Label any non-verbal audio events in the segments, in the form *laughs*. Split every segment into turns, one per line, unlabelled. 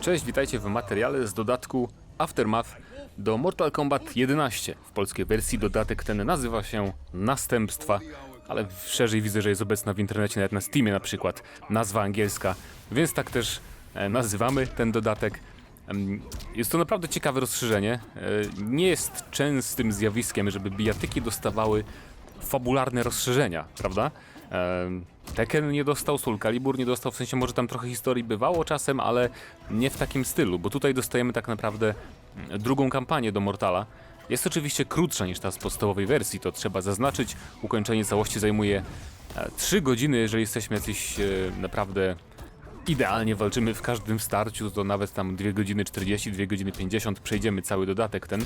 Cześć, witajcie w materiale z dodatku Aftermath do Mortal Kombat 11. W polskiej wersji dodatek ten nazywa się Następstwa, ale szerzej widzę, że jest obecna w internecie, nawet na Steamie na przykład, nazwa angielska, więc tak też e, nazywamy ten dodatek. Jest to naprawdę ciekawe rozszerzenie. E, Nie jest częstym zjawiskiem, żeby bijatyki dostawały fabularne rozszerzenia, prawda? Tekken nie dostał, Soul Calibur nie dostał, w sensie może tam trochę historii bywało czasem, ale nie w takim stylu, bo tutaj dostajemy tak naprawdę drugą kampanię do Mortala. Jest oczywiście krótsza niż ta z podstawowej wersji, to trzeba zaznaczyć. Ukończenie całości zajmuje 3 godziny, jeżeli jesteśmy jacyś e, naprawdę idealnie walczymy w każdym starciu, to nawet tam 2 godziny 40, 2 godziny 50 przejdziemy cały dodatek ten,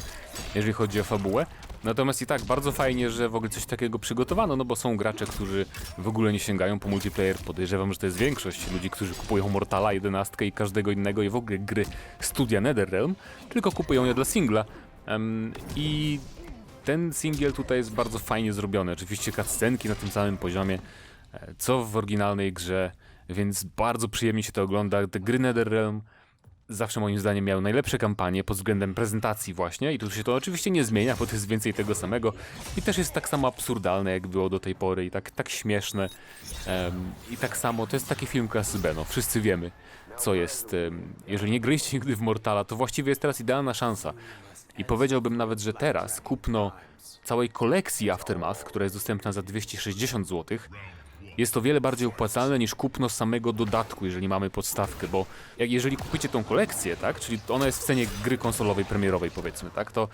jeżeli chodzi o fabułę. Natomiast i tak bardzo fajnie, że w ogóle coś takiego przygotowano, no bo są gracze, którzy w ogóle nie sięgają po multiplayer. Podejrzewam, że to jest większość ludzi, którzy kupują Mortala 11 i każdego innego i w ogóle gry studia NetherRealm, tylko kupują je dla singla. Em, I ten singiel tutaj jest bardzo fajnie zrobiony. Oczywiście cutscenki na tym samym poziomie, e, co w oryginalnej grze, więc bardzo przyjemnie się to ogląda. Te gry NetherRealm zawsze moim zdaniem miały najlepsze kampanie pod względem prezentacji właśnie i tu się to oczywiście nie zmienia, bo to jest więcej tego samego i też jest tak samo absurdalne jak było do tej pory i tak, tak śmieszne Em, i tak samo, to jest taki film klasy B, no wszyscy wiemy co jest, em, jeżeli nie graliście nigdy w Mortala, to właściwie jest teraz idealna szansa. I powiedziałbym nawet, że teraz kupno całej kolekcji Aftermath, która jest dostępna za 260 zł, jest to wiele bardziej opłacalne niż kupno samego dodatku, jeżeli mamy podstawkę, bo jak jeżeli kupicie tą kolekcję, tak, czyli ona jest w cenie gry konsolowej premierowej powiedzmy, tak, to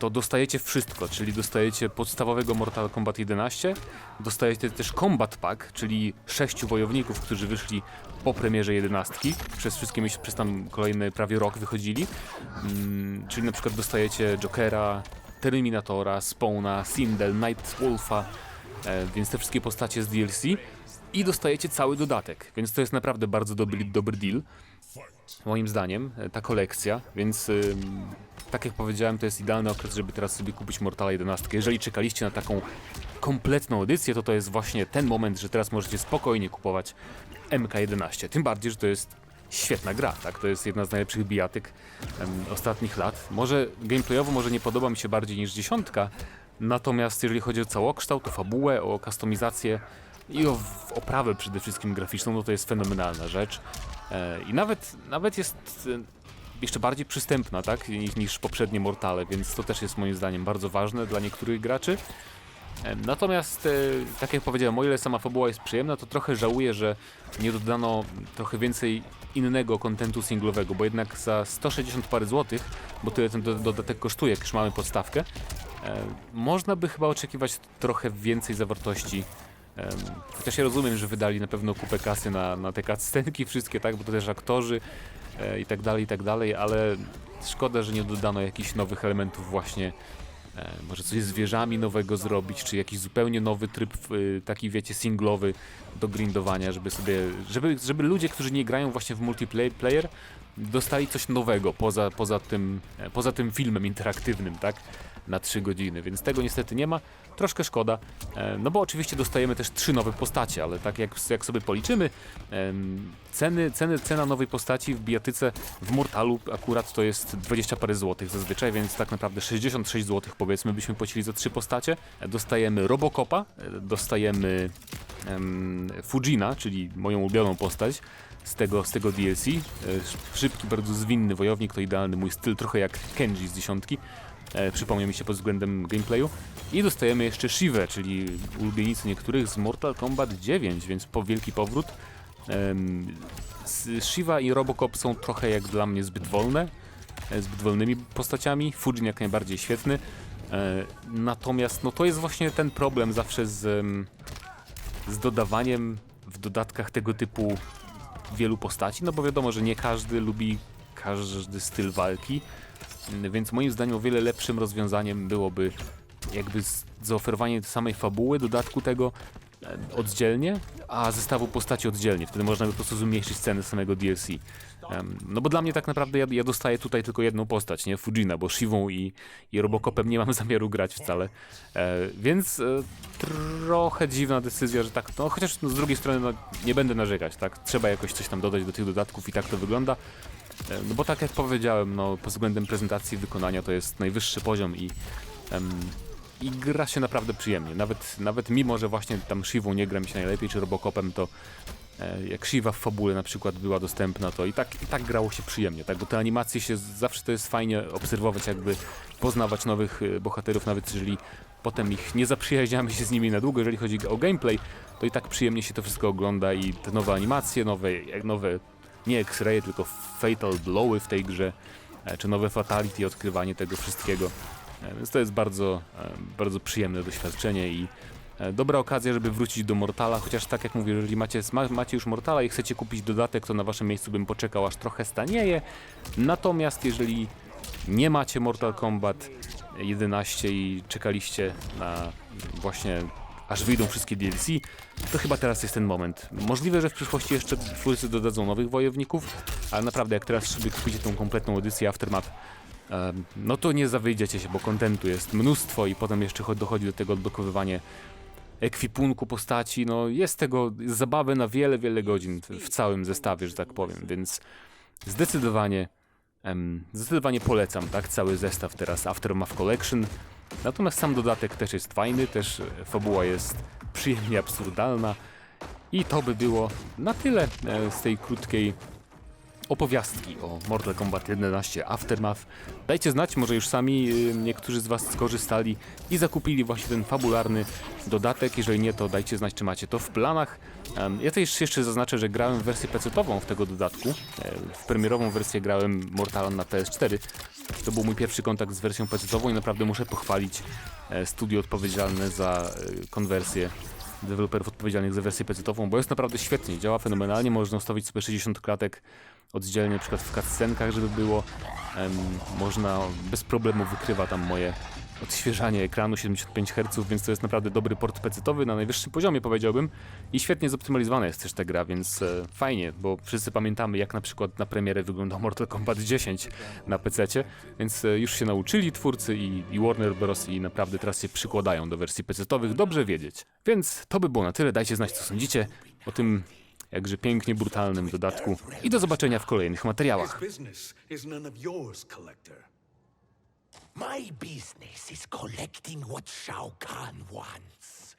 to dostajecie wszystko, czyli dostajecie podstawowego Mortal Kombat 11, dostajecie też Combat Pack, czyli sześciu wojowników, którzy wyszli po premierze 11, przez wszystkie miesiące, przez tam kolejny prawie rok wychodzili, mm, czyli na przykład dostajecie Jokera, Terminatora, Spawna, Sindel, Nightwolfa, e, więc te wszystkie postacie z DLC i dostajecie cały dodatek, więc to jest naprawdę bardzo dobry, dobry deal moim zdaniem, e, ta kolekcja, więc tak jak powiedziałem, to jest idealny okres, żeby teraz sobie kupić Mortala 11. Jeżeli czekaliście na taką kompletną edycję, to to jest właśnie ten moment, że teraz możecie spokojnie kupować MK11. Tym bardziej, że to jest świetna gra, tak? To jest jedna z najlepszych bijatyk ostatnich lat. Może gameplayowo może nie podoba mi się bardziej niż dziesiątka, natomiast jeżeli chodzi o całokształt, o fabułę, o kustomizację i o oprawę przede wszystkim graficzną, no to jest fenomenalna rzecz. E, I nawet, nawet jest e, jeszcze bardziej przystępna, tak, niż, poprzednie Mortale, więc to też jest moim zdaniem bardzo ważne dla niektórych graczy. E, Natomiast, tak jak powiedziałem, o ile sama fabuła jest przyjemna, to trochę żałuję, że nie dodano trochę więcej innego kontentu singlowego, bo jednak za 160 parę złotych, bo tyle ten do- dodatek kosztuje, już mamy podstawkę, można by chyba oczekiwać trochę więcej zawartości. Em, Chociaż ja rozumiem, że wydali na pewno kupę kasy na, na te cutscenki wszystkie, tak, bo to też aktorzy e, i tak dalej, i tak dalej, ale szkoda, że nie dodano jakichś nowych elementów właśnie, e, może coś z wieżami nowego zrobić, czy jakiś zupełnie nowy tryb, y, taki wiecie, singlowy do grindowania, żeby sobie, żeby, żeby ludzie, którzy nie grają właśnie w multiplayer, dostali coś nowego poza, poza, tym, e, poza tym filmem interaktywnym, tak? Na 3 godziny, więc tego niestety nie ma. Troszkę szkoda, e, no bo oczywiście dostajemy też trzy nowe postacie, ale tak jak, jak sobie policzymy, ceny, ceny, cena nowej postaci w bijatyce w Mortalu akurat to jest 20 parę złotych zazwyczaj, więc tak naprawdę 66 złotych powiedzmy byśmy płacili za trzy postacie. E, Dostajemy Robocopa, dostajemy em, Fujina, czyli moją ulubioną postać z tego, z tego DLC. E, Szybki, bardzo zwinny wojownik, to idealny mój styl, trochę jak Kenji z dziesiątki. E, przypomniał mi się pod względem gameplayu. I dostajemy jeszcze Shivę, czyli ulubienicy niektórych z Mortal Kombat 9, więc po wielki powrót. Shiva i Robocop są trochę jak dla mnie zbyt wolne, e, zbyt wolnymi postaciami. Fujin jak najbardziej świetny. Natomiast no to jest właśnie ten problem zawsze z, z dodawaniem w dodatkach tego typu wielu postaci, no bo wiadomo, że nie każdy lubi każdy styl walki, więc moim zdaniem o wiele lepszym rozwiązaniem byłoby jakby zaoferowanie samej fabuły, dodatku tego oddzielnie, a zestawu postaci oddzielnie. Wtedy można by po prostu zmniejszyć cenę samego DLC. No bo dla mnie tak naprawdę ja, ja dostaję tutaj tylko jedną postać, nie? Fujina, bo Shivą i, i Robocopem nie mam *laughs* zamiaru grać wcale. E, więc e, trochę dziwna decyzja, że tak, no chociaż no, z drugiej strony no, nie będę narzekać, tak? Trzeba jakoś coś tam dodać do tych dodatków i tak to wygląda. E, No bo tak jak powiedziałem, no pod względem prezentacji wykonania to jest najwyższy poziom i em, i gra się naprawdę przyjemnie. Nawet, nawet mimo, że właśnie tam Shivą nie gra mi się najlepiej, czy Robocopem, to e, jak Shiva w fabule na przykład była dostępna, to i tak, i tak grało się przyjemnie, tak? Bo te animacje się zawsze to jest fajnie obserwować, jakby poznawać nowych e, bohaterów, nawet jeżeli potem ich nie zaprzyjaźniamy się z nimi na długo, jeżeli chodzi o gameplay, to i tak przyjemnie się to wszystko ogląda i te nowe animacje, nowe, nowe nie X-ray, tylko fatal blowy w tej grze, e, czy nowe fatality, odkrywanie tego wszystkiego. E, Więc to jest bardzo, e, bardzo przyjemne doświadczenie i e, dobra okazja, żeby wrócić do Mortala, chociaż tak jak mówię, jeżeli macie, ma, macie już Mortala i chcecie kupić dodatek, to na waszym miejscu bym poczekał, aż trochę stanieje. Natomiast jeżeli nie macie Mortal Kombat 11 i czekaliście na właśnie aż wyjdą wszystkie DLC, to chyba teraz jest ten moment. Możliwe, że w przyszłości jeszcze twórcy dodadzą nowych wojowników, ale naprawdę jak teraz sobie kupicie tą kompletną edycję Aftermath, no to nie zawyjdziecie się, bo kontentu jest mnóstwo i potem jeszcze cho- dochodzi do tego odblokowywanie ekwipunku postaci, no jest tego zabawy na wiele, wiele godzin w- w całym zestawie, że tak powiem, więc zdecydowanie em, zdecydowanie polecam, tak, cały zestaw teraz Aftermath Collection. Natomiast sam dodatek też jest fajny, też e, fabuła jest przyjemnie absurdalna. I to by było na tyle e, z tej krótkiej opowiastki o Mortal Kombat 11 Aftermath. Dajcie znać, może już sami y, niektórzy z Was skorzystali i zakupili właśnie ten fabularny dodatek. Jeżeli nie, to dajcie znać, czy macie to w planach. Ja też jeszcze zaznaczę, że grałem w wersję PC-ową w tego dodatku. E, W premierową wersję grałem Mortala na PS4. To był mój pierwszy kontakt z wersją PC-ową i naprawdę muszę pochwalić e, studio odpowiedzialne za e, konwersję deweloperów odpowiedzialnych za wersję PC-ową, bo jest naprawdę świetnie, działa fenomenalnie, można ustawić sobie 60 klatek oddzielnie, na przykład w cutscenkach, żeby było. Można bez problemu wykrywa tam moje odświeżanie ekranu 75 Hz, więc to jest naprawdę dobry port PC-owy na najwyższym poziomie powiedziałbym i świetnie zoptymalizowana jest też ta gra, więc e, fajnie, bo wszyscy pamiętamy jak na przykład na premierę wyglądał Mortal Kombat 10 na PC-cie, więc e, już się nauczyli twórcy i, i Warner Bros. i naprawdę teraz się przykładają do wersji PC-owych, dobrze wiedzieć. Więc to by było na tyle, dajcie znać co sądzicie o tym jakże pięknie brutalnym dodatku i do zobaczenia w kolejnych materiałach.
My business is collecting what Shao Kahn wants.